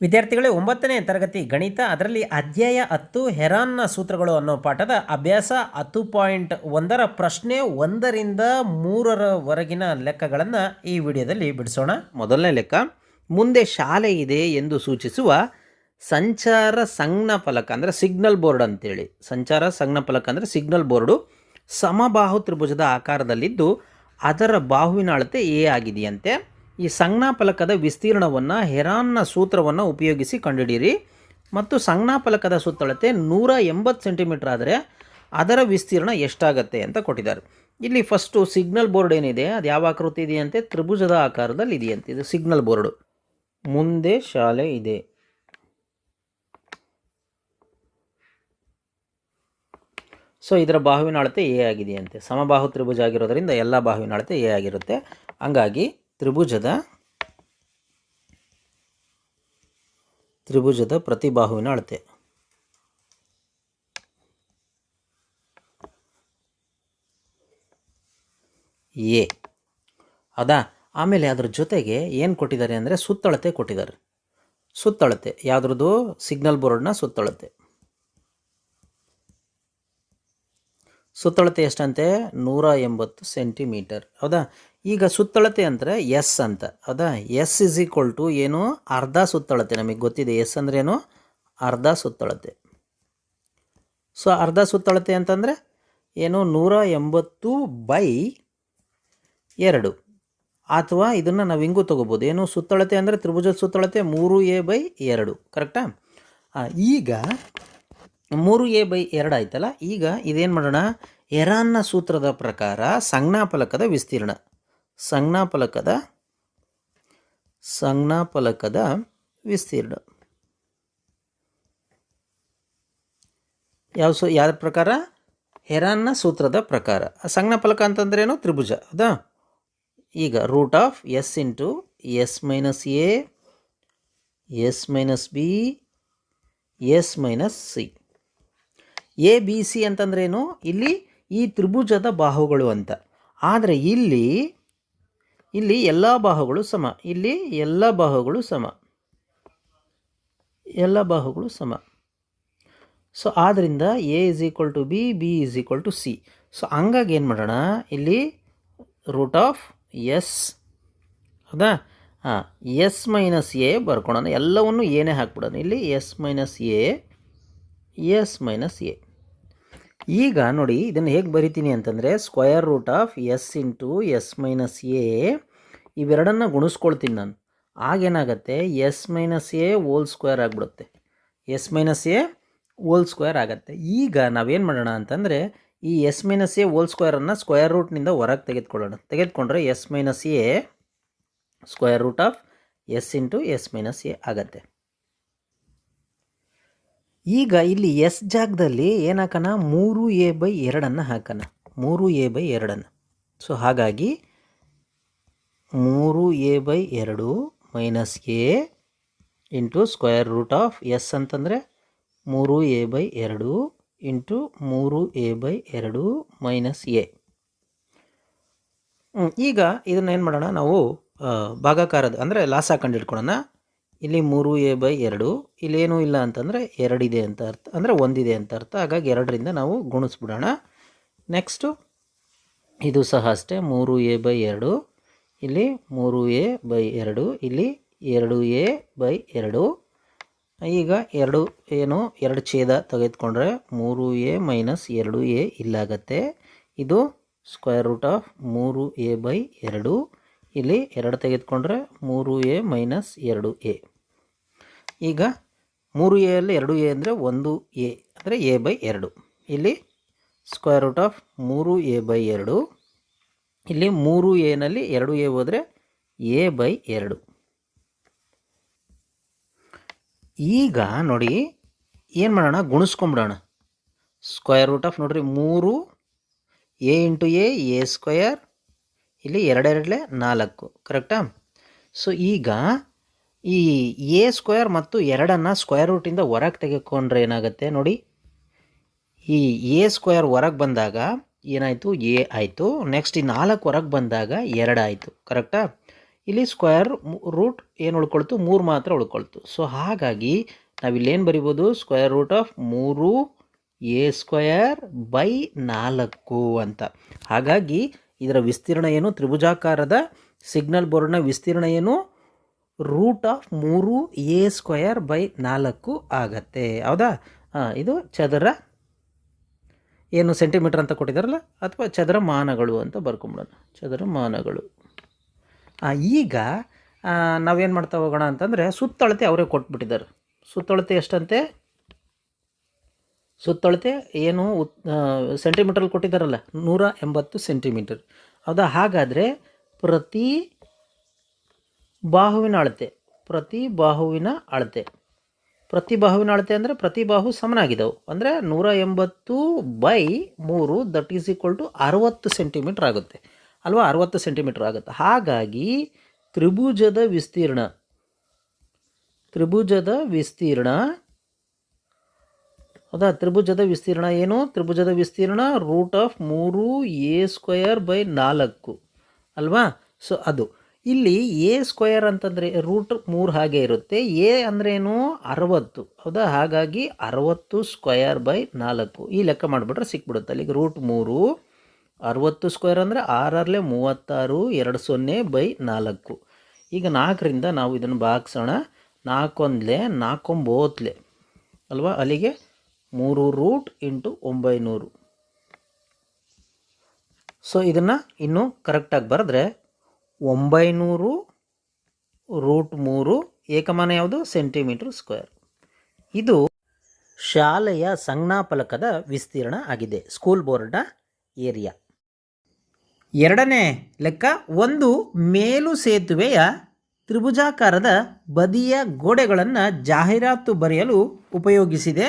ವಿದ್ಯಾರ್ಥಿಗಳೇ ಒಂಬತ್ತನೇ ತರಗತಿ ಗಣಿತ, ಅದರಲ್ಲಿ ಅಧ್ಯಾಯ ಹತ್ತು, ಹೆರಾನ್ನ ಸೂತ್ರಗಳು ಅನ್ನೋ ಪಾಠದ ಅಭ್ಯಾಸ ಹತ್ತು ಪಾಯಿಂಟ್ ಒಂದರ ಪ್ರಶ್ನೆ ಒಂದರಿಂದ ಮೂರರವರೆಗಿನ ಲೆಕ್ಕಗಳನ್ನು ಈ ವಿಡಿಯೋದಲ್ಲಿ ಬಿಡಿಸೋಣ. ಮೊದಲನೇ ಲೆಕ್ಕ, ಮುಂದೆ ಶಾಲೆ ಇದೆ ಎಂದು ಸೂಚಿಸುವ ಸಂಚಾರ ಸಂಜ್ಞ ಫಲಕ ಅಂದರೆ ಸಿಗ್ನಲ್ ಬೋರ್ಡ್ ಅಂತೇಳಿ. ಸಂಚಾರ ಸಂಜ್ಞ ಫಲಕ ಅಂದರೆ ಸಿಗ್ನಲ್ ಬೋರ್ಡು ಸಮಬಾಹು ತ್ರಿಭುಜದ ಆಕಾರದಲ್ಲಿದ್ದು ಅದರ ಬಾಹುವಿನ ಅಳತೆ ಎ ಆಗಿದೆಯಂತೆ. ಈ ಸಂಜ್ಞಾಫಲಕದ ವಿಸ್ತೀರ್ಣವನ್ನು ಹೆರಾನ್ನ ಸೂತ್ರವನ್ನು ಉಪಯೋಗಿಸಿ ಕಂಡುಹಿಡಿಯಿರಿ. ಮತ್ತು ಸಂಜ್ಞಾಫಲಕದ ಸುತ್ತಳತೆ ನೂರ ಎಂಬತ್ತು ಸೆಂಟಿಮೀಟರ್ ಆದರೆ ಅದರ ವಿಸ್ತೀರ್ಣ ಎಷ್ಟಾಗತ್ತೆ ಅಂತ ಕೊಟ್ಟಿದ್ದಾರೆ. ಇಲ್ಲಿ ಫಸ್ಟು ಸಿಗ್ನಲ್ ಬೋರ್ಡ್ ಏನಿದೆ? ಅದು ಯಾವ ಆಕೃತಿ ಇದೆಯಂತೆ? ತ್ರಿಭುಜದ ಆಕಾರದಲ್ಲಿ ಇದೆಯಂತೆ. ಇದು ಸಿಗ್ನಲ್ ಬೋರ್ಡು ಮುಂದೆ ಶಾಲೆ ಇದೆ. ಸೊ ಇದರ ಬಾಹುವಿನ ಅಳತೆ ಎ ಆಗಿದೆಯಂತೆ. ಸಮಬಾಹು ತ್ರಿಭುಜ ಆಗಿರೋದರಿಂದ ಎಲ್ಲ ಬಾಹುವಿನ ಅಳತೆ ಎ ಆಗಿರುತ್ತೆ. ಹಂಗಾಗಿ ತ್ರಿಭುಜದ ತ್ರಿಭುಜದ ಪ್ರತಿ ಬಾಹುವಿನ ಅಳತೆ. ಎ. ಅದಾ, ಆಮೇಲೆ ಅದ್ರ ಜೊತೆಗೆ ಏನು ಕೊಟ್ಟಿದ್ದಾರೆ ಅಂದರೆ ಸುತ್ತಳತೆ ಕೊಟ್ಟಿದ್ದಾರೆ. ಸುತ್ತಳತೆ, ಯಾವುದ್ರದ್ದು? ಸಿಗ್ನಲ್ ಬೋರ್ಡ್ನ ಸುತ್ತಳತೆ. ಸುತ್ತಳತೆ ಎಷ್ಟಂತೆ? ನೂರ ಎಂಬತ್ತು ಸೆಂಟಿಮೀಟರ್. ಹೌದಾ? ಈಗ ಸುತ್ತಳತೆ ಅಂದರೆ ಎಸ್ ಅಂತ. ಹೌದಾ? ಎಸ್ ಇಸ್ ಈಕ್ವಲ್ ಟು ಏನು? ಅರ್ಧ ಸುತ್ತಳತೆ. ನಮಗೆ ಗೊತ್ತಿದೆ. ಎಸ್ ಅಂದ್ರೆ ಏನು? ಅರ್ಧ ಸುತ್ತಳತೆ. ಸೊ ಅರ್ಧ ಸುತ್ತಳತೆ ಅಂತಂದರೆ ಏನು? ನೂರ ಎಂಬತ್ತು ಬೈ ಎರಡು. ಅಥವಾ ಇದನ್ನು ನಾವು ಹಿಂಗೂ ತೊಗೋಬೋದು. ಏನು? ಸುತ್ತಳತೆ ಅಂದರೆ ತ್ರಿಭುಜದ ಸುತ್ತಳತೆ ಮೂರು ಎ ಬೈ ಎರಡು. ಕರೆಕ್ಟಾ? ಈಗ ಮೂರು ಎ ಬೈ ಎರಡು ಆಯ್ತಲ್ಲ? ಈಗ ಇದೇನು ಮಾಡೋಣ? ಎರಾನ್ನ ಸೂತ್ರದ ಪ್ರಕಾರ ಸಂಜ್ಞಾಫಲಕದ ವಿಸ್ತೀರ್ಣ. ಸಂಜ್ಞಾಫಲಕದ ಸಂಜ್ಞಾಫಲಕದ ವಿಸ್ತೀರ್ಣ. ಯಾವ ಸು ಯಾರ ಪ್ರಕಾರ? ಹೆರಾನ್ನ ಸೂತ್ರದ ಪ್ರಕಾರ. ಸಂಜ್ಞಾಫಲಕ ಅಂತಂದ್ರೇನು? ತ್ರಿಭುಜ, ಹೌದಾ? ಈಗ root of S into S minus A, S minus B, S minus C. A, B, C ಅಂತಂದ್ರೇನು? ಇಲ್ಲಿ ಈ ತ್ರಿಭುಜದ ಬಾಹುಗಳು ಅಂತ. ಆದರೆ ಇಲ್ಲಿ ಇಲ್ಲಿ ಎಲ್ಲ ಬಾಹುಗಳು ಸಮ. ಇಲ್ಲಿ ಎಲ್ಲ ಬಾಹುಗಳು ಸಮ. ಎಲ್ಲ ಬಾಹುಗಳು ಸಮ. ಸೊ ಆದ್ದರಿಂದ A is equal to B B is equal to C. So, ಹಂಗಾಗಿ ಏನು ಮಾಡೋಣ? ಇಲ್ಲಿ ರೂಟ್ ಆಫ್ ಎಸ್ ಹೌದಾ? ಹಾಂ ಎಸ್ ಮೈನಸ್ ಎ ಬರ್ಕೊಳೋಣ. ಎಲ್ಲವನ್ನು ಏನೇ ಹಾಕ್ಬಿಡೋಣ. ಇಲ್ಲಿ S minus A S minus A ಈಗ ನೋಡಿ, ಇದನ್ನು ಹೇಗೆ ಬರಿತೀನಿ ಅಂತಂದರೆ square root of S into S minus A ಇವೆರಡನ್ನು ಗುಣಿಸ್ಕೊಳ್ತೀನಿ ನಾನು. ಆಗೇನಾಗತ್ತೆ S minus A whole square ಆಗಿಬಿಡುತ್ತೆ. S minus A whole square ಆಗುತ್ತೆ. ಈಗ ನಾವೇನು ಮಾಡೋಣ ಅಂತಂದರೆ, ಈ ಎಸ್ ಮೈನಸ್ ಎ ಓಲ್ ಸ್ಕ್ವೇರನ್ನು ಸ್ಕ್ವೇರ್ ರೂಟ್ನಿಂದ ಹೊರಗೆ ತೆಗೆದುಕೊಳ್ಳೋಣ. ತೆಗೆದುಕೊಂಡ್ರೆ S minus A square root of S into S minus A ಆಗತ್ತೆ. ಈಗ ಇಲ್ಲಿ ಎಸ್ ಜಾಗದಲ್ಲಿ ಏನು ಹಾಕೋಣ ಮೂರು ಎ ಬೈ ಎರಡನ್ನು ಹಾಕೋಣ. ಮೂರು ಎ ಬೈ ಎರಡನ್ನು. ಸೊ, ಹಾಗಾಗಿ ಮೂರು ಎ ಬೈ ಎರಡು minus A into square root of S ಅಂತಂದರೆ ಮೂರು ಎ ಬೈ ಎರಡು ಇಂಟು ಮೂರು ಎ ಬೈ ಎರಡು ಮೈನಸ್ ಎ. ಈಗ ಇದನ್ನು ಏನು ಮಾಡೋಣ? ನಾವು ಭಾಗಾಕಾರದ, ಅಂದರೆ ಲಾಸ್ ಹಾಕೊಂಡು ಇಟ್ಕೊಳ್ಳೋಣ ಇಲ್ಲಿ ಮೂರು ಎ ಬೈ ಎರಡು. ಇಲ್ಲೇನೂ ಇಲ್ಲ ಅಂತಂದರೆ ಎರಡಿದೆ ಅಂತ ಅರ್ಥ, ಅಂದರೆ ಒಂದಿದೆ ಅಂತ ಅರ್ಥ. ಹಾಗಾಗಿ ಎರಡರಿಂದ ನಾವು ಗುಣಿಸ್ಬಿಡೋಣ. ನೆಕ್ಸ್ಟು ಇದು ಸಹ ಅಷ್ಟೇ, ಮೂರು ಎ ಬೈ ಎರಡು. ಇಲ್ಲಿ ಮೂರು ಎ ಬೈ ಎರಡು, ಇಲ್ಲಿ ಎರಡು ಎ ಬೈ ಎರಡು. ಈಗ ಎರಡು ಏನು, ಎರಡು ಛೇದ ತೆಗೆದುಕೊಂಡ್ರೆ ಮೂರು ಎ ಮೈನಸ್ ಎರಡು ಎ ಇಲ್ಲಾಗತ್ತೆ. ಇದು ಸ್ಕ್ವೇರ್ ರೂಟ್ ಆಫ್ ಮೂರು ಎ ಬೈ ಎರಡು. ಇಲ್ಲಿ ಎರಡು ತೆಗೆದುಕೊಂಡ್ರೆ ಮೂರು ಎ ಮೈನಸ್ ಎರಡು ಎ. ಈಗ ಮೂರು ಎ ಅಲ್ಲಿ ಎರಡು ಎ ಅಂದರೆ ಒಂದು ಎ ಅಂದರೆ ಎ ಬೈ ಎರಡು. ಇಲ್ಲಿ ಸ್ಕ್ವೇರ್ ರೂಟ್ ಆಫ್ ಮೂರು ಎ ಬೈ ಎರಡು. ಇಲ್ಲಿ ಮೂರು ಎನಲ್ಲಿ ಎರಡು ಎ ಹೋದರೆ ಎ ಬೈ ಎರಡು. ಈಗ ನೋಡಿ ಏನು ಮಾಡೋಣ? ಗುಣಿಸ್ಕೊಂಬಿಡೋಣ. ಸ್ಕ್ವೇರ್ ರೂಟ್ ಆಫ್ ನೋಡಿರಿ ಮೂರು A into A A square ಇಲ್ಲಿ ಎರಡೆರಡಲೆ ನಾಲ್ಕು. ಕರೆಕ್ಟಾ ಸೊ ಈಗ ಈ ಎ ಸ್ಕ್ವೇರ್ ಮತ್ತು ಎರಡನ್ನು ಸ್ಕ್ವೇರ್ ರೂಟಿಂದ ಹೊರಗೆ ತೆಗೆದುಕೊಂಡ್ರೆ ಏನಾಗುತ್ತೆ ನೋಡಿ? ಈ ಎ ಸ್ಕ್ವೇರ್ ಹೊರಗೆ ಬಂದಾಗ ಏನಾಯಿತು? ಎ ಆಯಿತು. ನೆಕ್ಸ್ಟ್ ಈ ನಾಲ್ಕು ಹೊರಗೆ ಬಂದಾಗ ಎರಡು ಆಯಿತು. ಕರೆಕ್ಟಾ ಇಲ್ಲಿ ಸ್ಕ್ವೇರ್ ರೂಟ್ ಏನು ಉಳ್ಕೊಳ್ತು? ಮೂರು ಮಾತ್ರ ಉಳ್ಕೊಳ್ತು. ಸೊ ಹಾಗಾಗಿ ನಾವಿಲ್ಲೇನು ಬರಿಬೋದು? ಸ್ಕ್ವೇರ್ ರೂಟ್ ಆಫ್ ಮೂರು ಎ ಸ್ಕ್ವಯರ್ ಬೈ ನಾಲ್ಕು ಅಂತ. ಹಾಗಾಗಿ ಇದರ ವಿಸ್ತೀರ್ಣ ಏನು? ತ್ರಿಭುಜಾಕಾರದ ಸಿಗ್ನಲ್ ಬೋರ್ಡ್ನ ವಿಸ್ತೀರ್ಣ ಏನು? ರೂಟ್ ಆಫ್ ಮೂರು ಎ ಸ್ಕ್ವಯರ್ ಬೈ ನಾಲ್ಕು ಆಗತ್ತೆ. ಹೌದಾ? ಇದು ಚದರ ಏನು ಸೆಂಟಿಮೀಟರ್ ಅಂತ ಕೊಟ್ಟಿದ್ದಾರಲ್ಲ? ಅಥವಾ ಚದರ ಮಾನಗಳು ಅಂತ ಬರ್ಕೊಂಬಿಡೋಣ. ಚದರ ಮಾನಗಳು. ಈಗ ನಾವೇನು ಮಾಡ್ತಾ ಹೋಗೋಣ ಅಂತಂದರೆ ಸುತ್ತಳತೆ ಅವರೇ ಕೊಟ್ಬಿಟ್ಟಿದ್ದಾರೆ. ಸುತ್ತಳತೆ ಎಷ್ಟಂತೆ? ಸುತ್ತಳತೆ ಏನು ಉತ್ ಸೆಂಟಿಮೀಟ್ರಲ್ಲಿ ಕೊಟ್ಟಿದ್ದಾರಲ್ಲ? ನೂರ ಎಂಬತ್ತು ಸೆಂಟಿಮೀಟರ್. ಹೌದಾ? ಹಾಗಾದರೆ ಪ್ರತಿ ಬಾಹುವಿನ ಅಳತೆ. ಪ್ರತಿ ಬಾಹುವಿನ ಅಳತೆ. ಪ್ರತಿ ಬಾಹುವಿನ ಅಳತೆ ಅಂದರೆ ಪ್ರತಿ ಬಾಹು ಸಮನಾಗಿದ್ದವು. ಅಂದರೆ ನೂರ ಎಂಬತ್ತು ಬೈ ಮೂರು ದಟ್ ಈಸ್ ಈಕ್ವಲ್ ಟು ಅರವತ್ತು ಸೆಂಟಿಮೀಟ್ರ್ ಆಗುತ್ತೆ. ಅಲ್ವಾ? ಅರವತ್ತು ಸೆಂಟಿಮೀಟ್ರ್ ಆಗುತ್ತೆ. ಹಾಗಾಗಿ ತ್ರಿಭುಜದ ವಿಸ್ತೀರ್ಣ. ತ್ರಿಭುಜದ ವಿಸ್ತೀರ್ಣ. ಹೌದಾ? ತ್ರಿಭುಜದ ವಿಸ್ತೀರ್ಣ ಏನು? ತ್ರಿಭುಜದ ವಿಸ್ತೀರ್ಣ ರೂಟ್ ಆಫ್ ಮೂರು ಎ ಸ್ಕ್ವಯರ್ ಬೈ ನಾಲ್ಕು. ಅಲ್ವಾ? ಸೊ ಅದು. ಇಲ್ಲಿ ಎ ಸ್ಕ್ವಯರ್ ಅಂತಂದರೆ ರೂಟ್ ಮೂರು ಹಾಗೆ ಇರುತ್ತೆ. ಎ ಅಂದ್ರೇನು ಅರವತ್ತು. ಹೌದಾ? ಹಾಗಾಗಿ ಅರವತ್ತು ಸ್ಕ್ವಯರ್ ಬೈ ನಾಲ್ಕು. ಈ ಲೆಕ್ಕ ಮಾಡಿಬಿಟ್ರೆ ಸಿಕ್ಬಿಡುತ್ತೆ. ಅಲ್ಲಿಗೆ ರೂಟ್ ಮೂರು, ಅರವತ್ತು ಸ್ಕ್ವೇರ್ ಅಂದರೆ ಆರರಲ್ಲೇ ಮೂವತ್ತಾರು, ಎರಡು ಸೊನ್ನೆ ಬೈ ನಾಲ್ಕು. ಈಗ ನಾಲ್ಕರಿಂದ ನಾವು ಇದನ್ನು ಭಾಗಿಸೋಣ. ನಾಲ್ಕೊಂದ್ಲೆ, ನಾಲ್ಕೊಂಬೋತ್ಲೆ. ಅಲ್ವಾ? ಅಲ್ಲಿಗೆ ಮೂರು ರೂಟ್ ಇಂಟು ಒಂಬೈನೂರು. ಸೊ ಇದನ್ನು ಇನ್ನೂ ಕರೆಕ್ಟಾಗಿ ಬರೆದ್ರೆ ಒಂಬೈನೂರು ರೂಟ್ ಮೂರು ಏಕಮಾನ ಯಾವುದು? Centimetre square. ಇದು ಶಾಲೆಯ ಸಂಜ್ಞಾಫಲಕದ ವಿಸ್ತೀರ್ಣ ಆಗಿದೆ. ಸ್ಕೂಲ್ ಬೋರ್ಡ್ನ ಏರಿಯಾ. ಎರಡನೇ ಲೆಕ್ಕ, ಒಂದು ಮೇಲು ಸೇತುವೆಯ ತ್ರಿಭುಜಾಕಾರದ ಬದಿಯ ಗೋಡೆಗಳನ್ನು ಜಾಹೀರಾತು ಬರೆಯಲು ಉಪಯೋಗಿಸಿದೆ.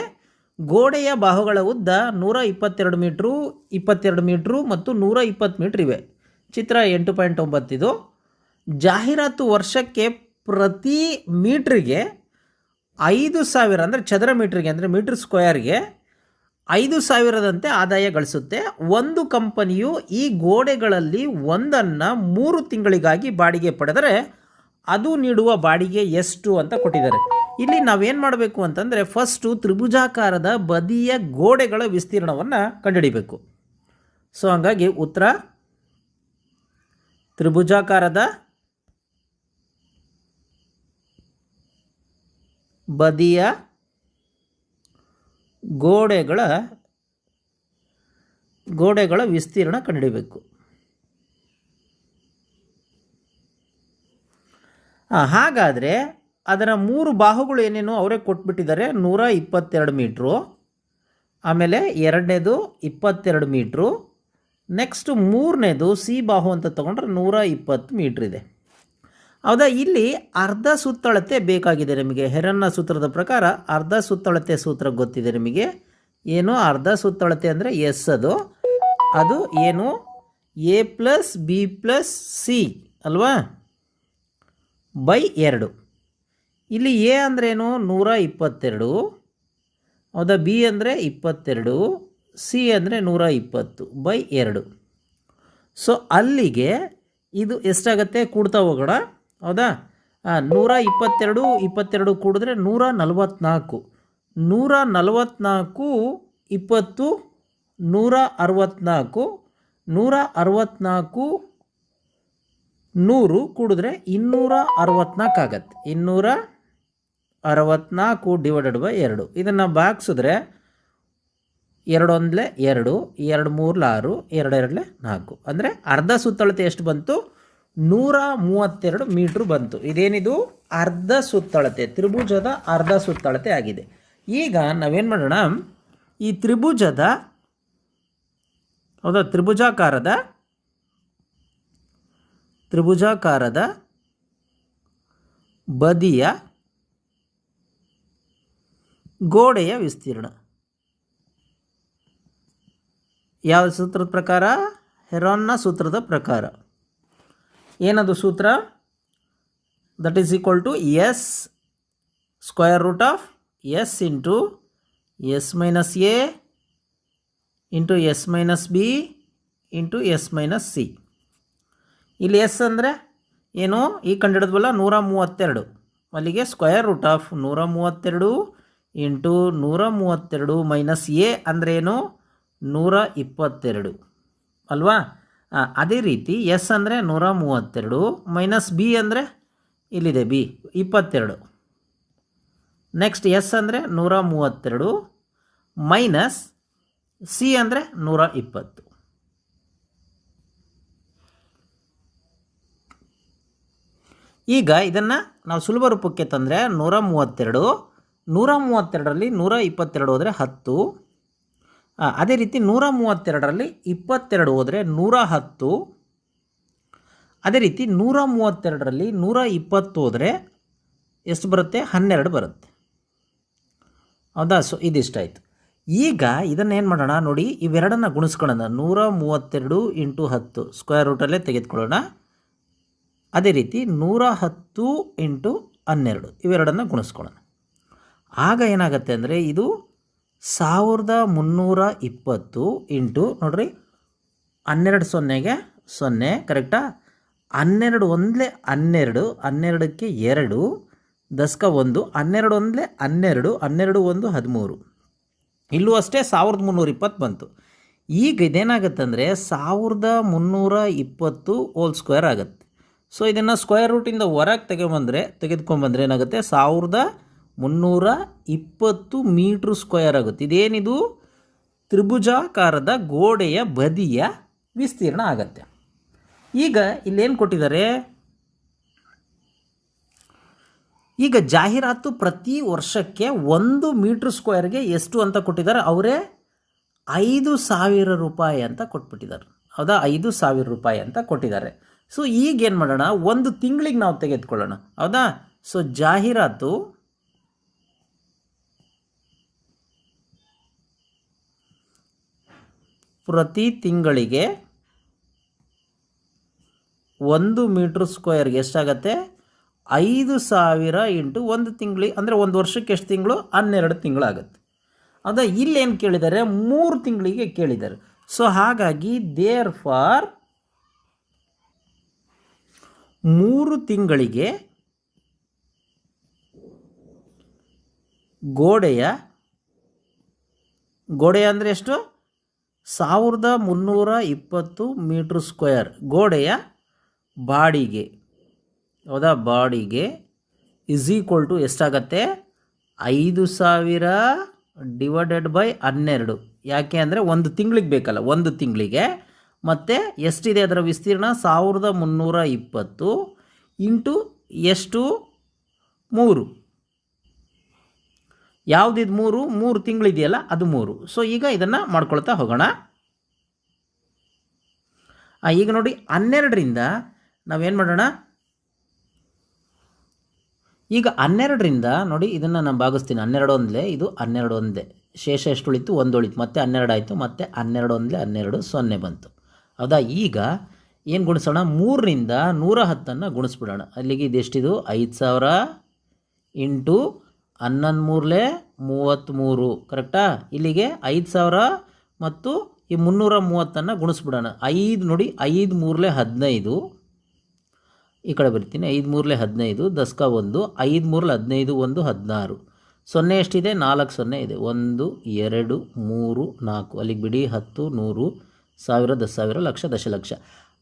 ಗೋಡೆಯ ಬಾಹುಗಳ ಉದ್ದ ನೂರ ಇಪ್ಪತ್ತೆರಡು ಮೀಟ್ರು ಇಪ್ಪತ್ತೆರಡು ಮೀಟ್ರು ಮತ್ತು ನೂರ ಇಪ್ಪತ್ತು ಮೀಟ್ರ್ ಇವೆ. ಚಿತ್ರ ಎಂಟು ಪಾಯಿಂಟ್ ಒಂಬತ್ತಿದು ಜಾಹೀರಾತು ವರ್ಷಕ್ಕೆ ಪ್ರತಿ ಮೀಟ್ರಿಗೆ ಐದು ಸಾವಿರ ಅಂದರೆ ಚದರ ಮೀಟ್ರಿಗೆ ಅಂದರೆ ಮೀಟ್ರ್ ಸ್ಕ್ವೇರ್ಗೆ ಐದು ಸಾವಿರದಂತೆ ಆದಾಯ ಗಳಿಸುತ್ತೆ. ಒಂದು ಕಂಪನಿಯು ಈ ಗೋಡೆಗಳಲ್ಲಿ ಒಂದನ್ನು ಮೂರು ತಿಂಗಳಿಗಾಗಿ ಬಾಡಿಗೆ ಪಡೆದರೆ ಅದು ನೀಡುವ ಬಾಡಿಗೆ ಎಷ್ಟು ಅಂತ ಕೊಟ್ಟಿದ್ದಾರೆ. ಇಲ್ಲಿ ನಾವೇನು ಮಾಡಬೇಕು ಅಂತಂದರೆ ಫಸ್ಟು ತ್ರಿಭುಜಾಕಾರದ ಬದಿಯ ಗೋಡೆಗಳ ವಿಸ್ತೀರ್ಣವನ್ನು ಕಂಡುಹಿಡಿಬೇಕು. ಸೊ ಹಂಗಾಗಿ ಉತ್ತರ ತ್ರಿಭುಜಾಕಾರದ ಬದಿಯ ಗೋಡೆಗಳ ಗೋಡೆಗಳ ವಿಸ್ತೀರ್ಣ ಕಂಡುಹಿಡಬೇಕು ಹಾಗಾದರೆ ಅದರ ಮೂರು ಬಾಹುಗಳು ಏನೇನು ಅವರೇ ಕೊಟ್ಬಿಟ್ಟಿದ್ದಾರೆ. ನೂರ ಇಪ್ಪತ್ತೆರಡು ಮೀಟ್ರು, ಆಮೇಲೆ ಎರಡನೇದು ಇಪ್ಪತ್ತೆರಡು ಮೀಟ್ರು ನೆಕ್ಸ್ಟು ಮೂರನೇದು ಸಿ ಬಾಹು ಅಂತ ತೊಗೊಂಡ್ರೆ ನೂರ ಇಪ್ಪತ್ತು ಮೀಟ್ರ್ ಇದೆ. ಹೌದಾ? ಇಲ್ಲಿ ಅರ್ಧ ಸುತ್ತಳತೆ ಬೇಕಾಗಿದೆ ನಿಮಗೆ. ಹೆರನ್ನ ಸೂತ್ರದ ಪ್ರಕಾರ ಅರ್ಧ ಸುತ್ತಳತೆ ಸೂತ್ರ ಗೊತ್ತಿದೆ ನಿಮಗೆ. ಏನು? ಅರ್ಧ ಸುತ್ತಳತೆ ಅಂದರೆ ಎಸ್ ಅದು. ಅದು ಏನು? A plus B plus C ಅಲ್ವಾ? ಬೈ ಎರಡು. ಇಲ್ಲಿ ಎ ಅಂದ್ರೇನು ನೂರ ಇಪ್ಪತ್ತೆರಡು. ಹೌದಾ? ಬಿ ಅಂದರೆ ಇಪ್ಪತ್ತೆರಡು. ಸಿ ಅಂದರೆ ನೂರ ಇಪ್ಪತ್ತು ಬೈ ಎರಡು. ಸೊ ಅಲ್ಲಿಗೆ ಇದು ಎಷ್ಟಾಗತ್ತೆ? ಕೂಡ್ತಾ ಹೋಗೋಣ. ಹೌದಾ? ನೂರ ಇಪ್ಪತ್ತೆರಡು ಇಪ್ಪತ್ತೆರಡು ಕೂಡಿದ್ರೆ ನೂರ ನಲವತ್ತ್ನಾಲ್ಕು ನೂರ ನಲವತ್ತ್ನಾಲ್ಕು ಇಪ್ಪತ್ತು, ನೂರ ಅರವತ್ತ್ನಾಲ್ಕು ನೂರ ಅರವತ್ತ್ನಾಲ್ಕು ನೂರು ಕೂಡಿದ್ರೆ ಇನ್ನೂರ ಅರವತ್ತ್ನಾಲ್ಕು ಆಗತ್ತೆ. ಇನ್ನೂರ ಅರವತ್ತ್ನಾಲ್ಕು ಡಿವೈಡೆಡ್ ಬೈ ಎರಡು. ಇದನ್ನು ಬಾಗಿಸಿದ್ರೆ ಎರಡೊಂದಲೆ ಎರಡು ಎರಡು ಮೂರ್ಲೆ ಆರು ಎರಡೆರಡಲೆ ನಾಲ್ಕು. ಅಂದರೆ ಅರ್ಧ ಸುತ್ತಳತೆ ಎಷ್ಟು ಬಂತು? ನೂರ ಮೂವತ್ತೆರಡು ಮೀಟ್ರ್ ಬಂತು. ಇದೇನಿದು? ಅರ್ಧ ಸುತ್ತಳತೆ, ತ್ರಿಭುಜದ ಅರ್ಧ ಸುತ್ತಳತೆ ಆಗಿದೆ. ಈಗ ನಾವೇನು ಮಾಡೋಣ? ಈ ತ್ರಿಭುಜದ, ಹೌದಾ? ತ್ರಿಭುಜಾಕಾರದ ತ್ರಿಭುಜಾಕಾರದ ಬದಿಯ ಗೋಡೆಯ ವಿಸ್ತೀರ್ಣ. ಯಾವ ಸೂತ್ರದ ಪ್ರಕಾರ? ಹೆರಾನ್ನ ಸೂತ್ರದ ಪ್ರಕಾರ. ಏನದು ಸೂತ್ರ? That is equal to S square root of S into S minus A into S minus B into S minus C ಇಲ್ಲಿ ಎಸ್ ಅಂದರೆ ಏನು? ಈ ಕಂಡಿಡಿದ್ವಲ್ಲ ನೂರ ಮೂವತ್ತೆರಡು. ಅಲ್ಲಿಗೆ ಸ್ಕ್ವಯರ್ ರೂಟ್ ಆಫ್ ನೂರ ಮೂವತ್ತೆರಡು ಇಂಟು ನೂರ ಮೂವತ್ತೆರಡು ಮೈನಸ್ ಎ ಅಂದ್ರೇನು ನೂರ ಇಪ್ಪತ್ತೆರಡು. ಅಲ್ವಾ? ಅದೇ ರೀತಿ ಎಸ್ ಅಂದರೆ ನೂರ ಮೂವತ್ತೆರಡು, ಮೈನಸ್ ಬಿ ಅಂದರೆ ಇಲ್ಲಿದೆ ಬಿ, ಇಪ್ಪತ್ತೆರಡು. ನೆಕ್ಸ್ಟ್ ಎಸ್ ಅಂದರೆ ನೂರ ಮೂವತ್ತೆರಡು, ಮೈನಸ್ ಸಿ ಅಂದರೆ ನೂರ ಇಪ್ಪತ್ತು. ಈಗ ಇದನ್ನು ನಾವು ಸುಲಭ ರೂಪಕ್ಕೆ ತಂದರೆ ನೂರ ಮೂವತ್ತೆರಡು, ನೂರ ಮೂವತ್ತೆರಡರಲ್ಲಿ ನೂರ ಇಪ್ಪತ್ತೆರಡು ಹೋದರೆ ಹತ್ತು ಅದೇ ರೀತಿ ನೂರ ಮೂವತ್ತೆರಡರಲ್ಲಿ ಇಪ್ಪತ್ತೆರಡು ಹೋದರೆ ನೂರ ಹತ್ತು. ಅದೇ ರೀತಿ ನೂರ ಮೂವತ್ತೆರಡರಲ್ಲಿ ನೂರ ಇಪ್ಪತ್ತು ಹೋದರೆ ಎಷ್ಟು ಬರುತ್ತೆ? ಹನ್ನೆರಡು ಬರುತ್ತೆ. ಹೌದಾ? ಸೊ ಇದಿಷ್ಟಾಯಿತು ಈಗ ಇದನ್ನು ಏನು ಮಾಡೋಣ? ನೋಡಿ, ಇವೆರಡನ್ನು ಗುಣಿಸ್ಕೊಳ್ಳೋಣ. ನೂರ ಮೂವತ್ತೆರಡು ಇಂಟು ಹತ್ತು. ಸ್ಕ್ವೇರ್ ರೂಟಲ್ಲೇ ತೆಗೆದುಕೊಳ್ಳೋಣ. ಅದೇ ರೀತಿ ನೂರ ಹತ್ತು ಇಂಟು ಹನ್ನೆರಡು. ಇವೆರಡನ್ನು ಗುಣಿಸ್ಕೊಳ್ಳೋಣ. ಆಗ ಏನಾಗುತ್ತೆ ಅಂದರೆ ಇದು ಸಾವಿರದ ಮುನ್ನೂರ ಇಪ್ಪತ್ತು ಇಂಟು ನೋಡ್ರಿ ಹನ್ನೆರಡು ಸೊನ್ನೆಗೆ ಸೊನ್ನೆ ಕರೆಕ್ಟಾ ಹನ್ನೆರಡು ಒಂದಲೇ ಹನ್ನೆರಡು, ಹನ್ನೆರಡಕ್ಕೆ ಎರಡು ದಶಕ ಒಂದು, ಹನ್ನೆರಡು ಒಂದಲೇ ಹನ್ನೆರಡು ಹನ್ನೆರಡು ಒಂದು ಹದಿಮೂರು. ಇಲ್ಲೂ ಅಷ್ಟೇ ಸಾವಿರದ ಮುನ್ನೂರ ಇಪ್ಪತ್ತು ಬಂತು. ಈಗ ಇದೇನಾಗತ್ತಂದರೆ ಸಾವಿರದ ಮುನ್ನೂರ ಇಪ್ಪತ್ತು ಓಲ್ ಸ್ಕ್ವೇರ್ ಆಗುತ್ತೆ. ಸೊ ಇದನ್ನು ಸ್ಕ್ವೇರ್ ರೂಟಿಂದ ಹೊರಗೆ ತೆಗೆಬಂದರೆ, ತೆಗೆದುಕೊಂಬಂದರೆ ಏನಾಗುತ್ತೆ? ಸಾವಿರದ ಮುನ್ನೂರ ಇಪ್ಪತ್ತು ಮೀಟ್ರ್ ಸ್ಕ್ವೇರ್ ಆಗುತ್ತೆ. ಇದೇನಿದು? ತ್ರಿಭುಜಾಕಾರದ ಗೋಡೆಯ ಬದಿಯ ವಿಸ್ತೀರ್ಣ ಆಗತ್ತೆ. ಈಗ ಇಲ್ಲೇನು ಕೊಟ್ಟಿದ್ದಾರೆ? ಈಗ ಜಾಹೀರಾತು ಪ್ರತಿ ವರ್ಷಕ್ಕೆ ಒಂದು ಮೀಟ್ರ್ ಸ್ಕ್ವಯರ್ಗೆ ಎಷ್ಟು ಅಂತ ಕೊಟ್ಟಿದ್ದಾರೆ? ಅವರೇ ಐದು ಸಾವಿರ ರೂಪಾಯಿ ಅಂತ ಕೊಟ್ಬಿಟ್ಟಿದ್ದಾರೆ. ಹೌದಾ? ಐದು ಸಾವಿರ ರೂಪಾಯಿ ಅಂತ ಕೊಟ್ಟಿದ್ದಾರೆ. ಸೊ, ಈಗೇನು ಮಾಡೋಣ? ಒಂದು ತಿಂಗಳಿಗೆ ನಾವು ತೆಗೆದುಕೊಳ್ಳೋಣ. ಹೌದಾ? ಸೊ, ಜಾಹೀರಾತು ಪ್ರತಿ ತಿಂಗಳಿಗೆ ಒಂದು ಮೀಟ್ರ್ ಸ್ಕ್ವೇರ್ಗೆ ಎಷ್ಟಾಗತ್ತೆ? ಐದು ಸಾವಿರ ಇಂಟು ಒಂದು ತಿಂಗಳಿಗೆ ಅಂದರೆ ಒಂದು ವರ್ಷಕ್ಕೆ ಎಷ್ಟು ತಿಂಗಳು? ಹನ್ನೆರಡು ತಿಂಗಳಾಗುತ್ತೆ. ಅದು ಇಲ್ಲೇನು ಕೇಳಿದ್ದಾರೆ ಮೂರು ತಿಂಗಳಿಗೆ ಕೇಳಿದ್ದಾರೆ ಸೊ ಹಾಗಾಗಿ ದೇರ್ ಫಾರ್ ಮೂರು ತಿಂಗಳಿಗೆ ಗೋಡೆಯ, ಗೋಡೆ ಅಂದರೆ ಎಷ್ಟು? ಸಾವಿರದ ಮುನ್ನೂರ ಇಪ್ಪತ್ತು ಮೀಟ್ರ್ ಸ್ಕ್ವೇರ್ ಗೋಡೆಯ ಬಾಡಿಗೆ. ಹೌದಾ? ಬಾಡಿಗೆ ಇಸ್ ಈಕ್ವಲ್ ಟು ಎಷ್ಟಾಗತ್ತೆ? ಐದು ಸಾವಿರ ಡಿವೈಡೆಡ್ ಬೈ ಹನ್ನೆರಡು. ಯಾಕೆ ಅಂದರೆ ಒಂದು ತಿಂಗಳಿಗೆ ಬೇಕಲ್ಲ, ಒಂದು ತಿಂಗಳಿಗೆ. ಮತ್ತು ಎಷ್ಟಿದೆ ಅದರ ವಿಸ್ತೀರ್ಣ? ಸಾವಿರದ ಮುನ್ನೂರ ಇಪ್ಪತ್ತು ಇಂಟು ಎಷ್ಟು? ಮೂರು. ಯಾವುದಿದು ಮೂರು? ಮೂರು ತಿಂಗಳಿದೆಯಲ್ಲ, ಅದು ಮೂರು. ಸೊ ಈಗ ಇದನ್ನು ಮಾಡ್ಕೊಳ್ತಾ ಹೋಗೋಣ. ಈಗ ನೋಡಿ, ಹನ್ನೆರಡರಿಂದ ನಾವೇನು ಮಾಡೋಣ? ಈಗ ಹನ್ನೆರಡರಿಂದ ನೋಡಿ, ಇದನ್ನು ನಾನು ಭಾಗಿಸ್ತೀನಿ. ಹನ್ನೆರಡು ಒಂದಲೇ ಇದು ಹನ್ನೆರಡು ಒಂದೇ ಶೇಷ ಎಷ್ಟು ಉಳಿತು ಒಂದು ಉಳಿತು ಮತ್ತೆ ಹನ್ನೆರಡು ಆಯಿತು ಮತ್ತೆ ಹನ್ನೆರಡು ಒಂದಲೇ ಹನ್ನೆರಡು, ಸೊನ್ನೆ ಬಂತು. ಹೌದಾ ಈಗ ಏನು ಗುಣಿಸೋಣ? ಮೂರರಿಂದ ನೂರ ಹತ್ತನ್ನು ಗುಣಿಸ್ಬಿಡೋಣ. ಅಲ್ಲಿಗೆ ಇದೆಷ್ಟಿದು? ಐದು ಸಾವಿರ ಇಂಟು ಹನ್ನೊಂದು ಮೂರಲೇ ಮೂವತ್ತ್ಮೂರು ಕರೆಕ್ಟಾ ಇಲ್ಲಿಗೆ ಐದು ಸಾವಿರ ಮತ್ತು ಈ ಮುನ್ನೂರ ಮೂವತ್ತನ್ನು ಗುಣಿಸ್ಬಿಡೋಣ. ಐದು ನೋಡಿ ಐದು ಮೂರಲೆ ಹದಿನೈದು. ಈ ಕಡೆ ಬರ್ತೀನಿ ಐದು ಮೂರಲೆ ಹದಿನೈದು, ದಸ್ಕ ಒಂದು ಐದು ಮೂರಲೆ ಹದಿನೈದು, ಒಂದು ಹದಿನಾರು. ಸೊನ್ನೆ ಎಷ್ಟಿದೆ? ನಾಲ್ಕು ಸೊನ್ನೆ ಇದೆ. ಒಂದು, ಎರಡು, ಮೂರು, ನಾಲ್ಕು. ಅಲ್ಲಿಗೆ ಬಿಡಿ, ಹತ್ತು, ನೂರು, ಸಾವಿರ, ದಸ್ ಸಾವಿರ, ಲಕ್ಷ, ದಶಲಕ್ಷ.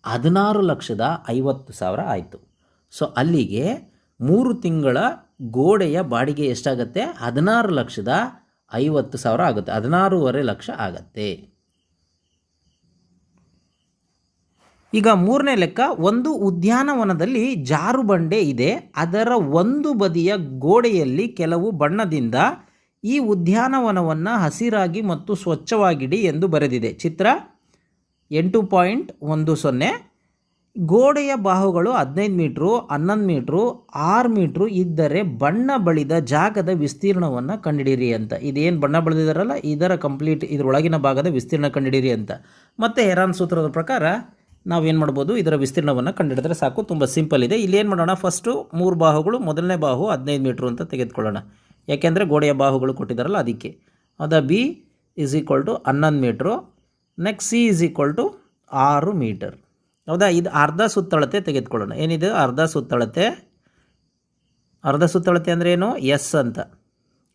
ಹದಿನಾರು ಲಕ್ಷದ ಐವತ್ತು ಸಾವಿರ ಆಯಿತು. ಸೊ ಅಲ್ಲಿಗೆ ಮೂರು ತಿಂಗಳ ಗೋಡೆಯ ಬಾಡಿಗೆ ಎಷ್ಟಾಗತ್ತೆ? ಹದಿನಾರು ಲಕ್ಷದ ಐವತ್ತು ಸಾವಿರ ಆಗುತ್ತೆ. ಹದಿನಾರೂವರೆ ಲಕ್ಷ ಆಗತ್ತೆ. ಈಗ ಮೂರನೇ ಲೆಕ್ಕ, ಒಂದು ಉದ್ಯಾನವನದಲ್ಲಿ ಜಾರುಬಂಡೆ ಇದೆ. ಅದರ ಒಂದು ಬದಿಯ ಗೋಡೆಯಲ್ಲಿ ಕೆಲವು ಬಣ್ಣದಿಂದ ಈ ಉದ್ಯಾನವನವನ್ನು ಹಸಿರಾಗಿ ಮತ್ತು ಸ್ವಚ್ಛವಾಗಿಡಿ ಎಂದು ಬರೆದಿದೆ. ಚಿತ್ರ ಎಂಟು ಪಾಯಿಂಟ್ ಒಂದು ಸೊನ್ನೆ. ಗೋಡೆಯ ಬಾಹುಗಳು ಹದಿನೈದು ಮೀಟ್ರು, ಹನ್ನೊಂದು ಮೀಟ್ರು, ಆರು ಮೀಟ್ರು ಇದ್ದರೆ ಬಣ್ಣ ಬಳಿದ ಜಾಗದ ವಿಸ್ತೀರ್ಣವನ್ನು ಕಂಡುಹಿಡಿಯಿರಿ ಅಂತ. ಇದೇನು ಬಣ್ಣ ಬಳಿದಿದಾರಲ್ಲ? ಇದರ ಕಂಪ್ಲೀಟ್ ಇದರೊಳಗಿನ ಭಾಗದ ವಿಸ್ತೀರ್ಣ ಕಂಡುಹಿಡಿಯಿರಿ ಅಂತ. ಮತ್ತು ಹೆರಾನ್ ಸೂತ್ರದ ಪ್ರಕಾರ ನಾವೇನು ಮಾಡ್ಬೋದು? ಇದರ ವಿಸ್ತೀರ್ಣವನ್ನು ಕಂಡುಹಿಡಿದ್ರೆ ಸಾಕು. ತುಂಬ ಸಿಂಪಲ್ ಇದೆ. ಇಲ್ಲಿ ಏನು ಮಾಡೋಣ? ಫಸ್ಟು ಮೂರು ಬಾಹುಗಳು, ಮೊದಲನೇ ಬಾಹು ಹದಿನೈದು ಮೀಟ್ರು ಅಂತ ತೆಗೆದುಕೊಳ್ಳೋಣ. ಯಾಕೆಂದರೆ ಗೋಡೆಯ ಬಾಹುಗಳು ಕೊಟ್ಟಿದ್ದಾರಲ್ಲ ಅದಕ್ಕೆ. ಅದ ಬಿ ಇಸ್ ಈಕ್ವಲ್ ಟು ಹನ್ನೊಂದು metre next C is equal to ಆರು ಮೀಟರ್. ಹೌದಾ? ಇದು ಅರ್ಧ ಸುತ್ತಳತೆ ತೆಗೆದುಕೊಳ್ಳೋಣ. ಏನಿದು? ಅರ್ಧ ಸುತ್ತಳತೆ. ಅರ್ಧ ಸುತ್ತಳತೆ ಅಂದರೆ ಏನು? ಎಸ್ ಅಂತ.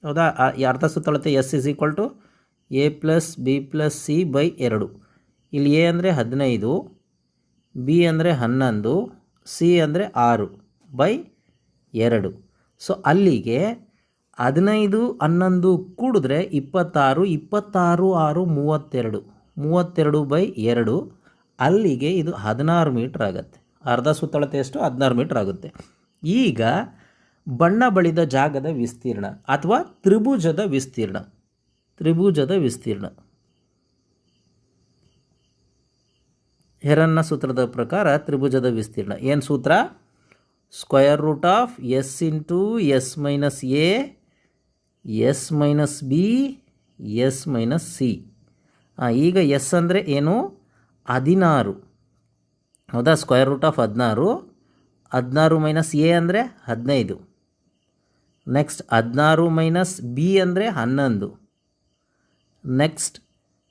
ಹೌದಾ? ಅರ್ಧ ಸುತ್ತಳತೆ S is equal to A plus B plus C by ಎರಡು. ಇಲ್ಲಿ ಎ ಅಂದರೆ ಹದಿನೈದು ಬಿ ಅಂದರೆ ಹನ್ನೊಂದು ಸಿ ಅಂದರೆ ಆರು ಬೈ ಎರಡು. ಸೊ ಅಲ್ಲಿಗೆ ಹದಿನೈದು, ಹನ್ನೊಂದು ಕೂಡಿದ್ರೆ ಇಪ್ಪತ್ತಾರು ಇಪ್ಪತ್ತಾರು, ಆರು, ಮೂವತ್ತೆರಡು. ಮೂವತ್ತೆರಡು ಬೈ ಎರಡು. ಅಲ್ಲಿಗೆ ಇದು ಹದಿನಾರು ಮೀಟ್ರ್ ಆಗುತ್ತೆ. ಅರ್ಧ ಸುತ್ತಳತೆ ಎಷ್ಟು? ಹದಿನಾರು ಮೀಟ್ರ್ ಆಗುತ್ತೆ. ಈಗ ಬಣ್ಣ ಬಳಿದ ಜಾಗದ ವಿಸ್ತೀರ್ಣ ಅಥವಾ ತ್ರಿಭುಜದ ವಿಸ್ತೀರ್ಣ. ತ್ರಿಭುಜದ ವಿಸ್ತೀರ್ಣ. ಹೆರನ್ನ ಸೂತ್ರದ ಪ್ರಕಾರ ತ್ರಿಭುಜದ ವಿಸ್ತೀರ್ಣ. ಏನು ಸೂತ್ರ? Square root of S into S minus A, S minus B, S minus C. ಈಗ ಎಸ್ ಅಂದರೆ ಏನು? ಹದಿನಾರು. ಹೌದಾ? ಸ್ಕ್ವೇರ್ ರೂಟ್ ಆಫ್ ಹದಿನಾರು. ಹದಿನಾರು ಮೈನಸ್ ಎ ಅಂದರೆ ಹದಿನೈದು. ನೆಕ್ಸ್ಟ್ ಹದಿನಾರು ಮೈನಸ್ ಬಿ ಅಂದರೆ ಹನ್ನೊಂದು. ನೆಕ್ಸ್ಟ್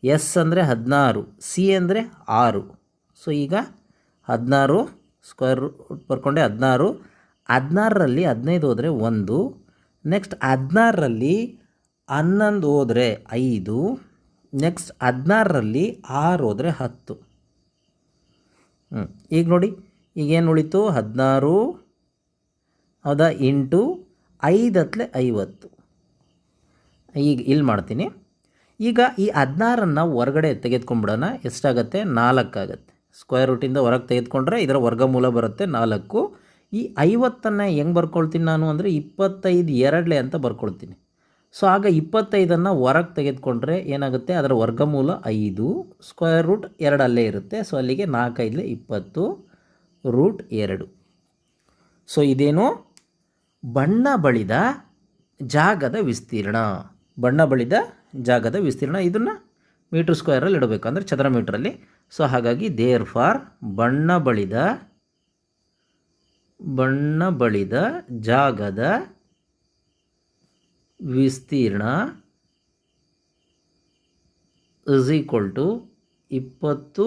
ಎಸ್ ಅಂದರೆ ಹದಿನಾರು. ಸಿ ಅಂದರೆ ಆರು. ಸೊ ಈಗ ಹದಿನಾರು ಸ್ಕ್ವೇರ್ ರೂಟ್ ಬರ್ಕೊಂಡೆ ಹದಿನಾರು. ಹದಿನಾರರಲ್ಲಿ ಹದಿನೈದು ಹೋದರೆ ಒಂದು. ನೆಕ್ಸ್ಟ್ ಹದಿನಾರರಲ್ಲಿ ಹನ್ನೊಂದು ಹೋದರೆ ಐದು. ನೆಕ್ಸ್ಟ್ ಹದಿನಾರರಲ್ಲಿ ಆರು ಹೋದರೆ ಹತ್ತು. ಹ್ಞೂ ಈಗ ನೋಡಿ ಈಗೇನು ಉಳಿತು? ಹದಿನಾರು, ಹೌದಾ? ಐದು ಹತ್ತಲೆ ಐವತ್ತು. ಈಗ ಇಲ್ಲಿ ಮಾಡ್ತೀನಿ. ಈಗ ಈ ಹದಿನಾರನ್ನು ಹೊರಗಡೆ ತೆಗೆದುಕೊಂಡ್ಬಿಡೋಣ. ಎಷ್ಟಾಗತ್ತೆ? ನಾಲ್ಕಾಗತ್ತೆ ಸ್ಕ್ವೇರ್ ರೂಟಿಂದ ಹೊರಗೆ ತೆಗೆದುಕೊಂಡ್ರೆ ಇದರ ವರ್ಗಮೂಲ ಬರುತ್ತೆ ನಾಲ್ಕು. ಈ ಐವತ್ತನ್ನು ಹೆಂಗೆ ಬರ್ಕೊಳ್ತೀನಿ ನಾನು? ಅಂದರೆ ಇಪ್ಪತ್ತೈದು ಎರಡಲೆ ಅಂತ ಬರ್ಕೊಳ್ತೀನಿ. ಸೊ ಆಗ ಇಪ್ಪತ್ತೈದನ್ನು ಹೊರಗೆ ತೆಗೆದುಕೊಂಡ್ರೆ ಏನಾಗುತ್ತೆ? ಅದರ ವರ್ಗಮೂಲ ಐದು ಸ್ಕ್ವೇರ್ ರೂಟ್ ಎರಡು ಅಲ್ಲೇ ಇರುತ್ತೆ. ಸೊ ಅಲ್ಲಿಗೆ ನಾಲ್ಕೈದಲೆ ಇಪ್ಪತ್ತು ರೂಟ್ ಎರಡು. ಸೊ ಇದೇನು? ಬಣ್ಣ ಬಳಿದ ಜಾಗದ ವಿಸ್ತೀರ್ಣ. ಬಣ್ಣ ಬಳಿದ ಜಾಗದ ವಿಸ್ತೀರ್ಣ ಇದನ್ನು ಮೀಟ್ರ್ ಸ್ಕ್ವಯರಲ್ಲಿ ಇಡಬೇಕು, ಅಂದರೆ ಚದರ ಮೀಟ್ರಲ್ಲಿ ಸೊ ಹಾಗಾಗಿ ದೇರ್ ಫಾರ್ ಬಣ್ಣ ಬಳಿದ ಬಣ್ಣ ಬಳಿದ ಜಾಗದ ವಿಸ್ತೀರ್ಣ ಇಸ್ ಈಕ್ವಲ್ ಟು ಇಪ್ಪತ್ತು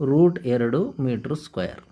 ರೂಟ್ ಎರಡು ಮೀಟ್ರ್ ಸ್ಕ್ವೇರ್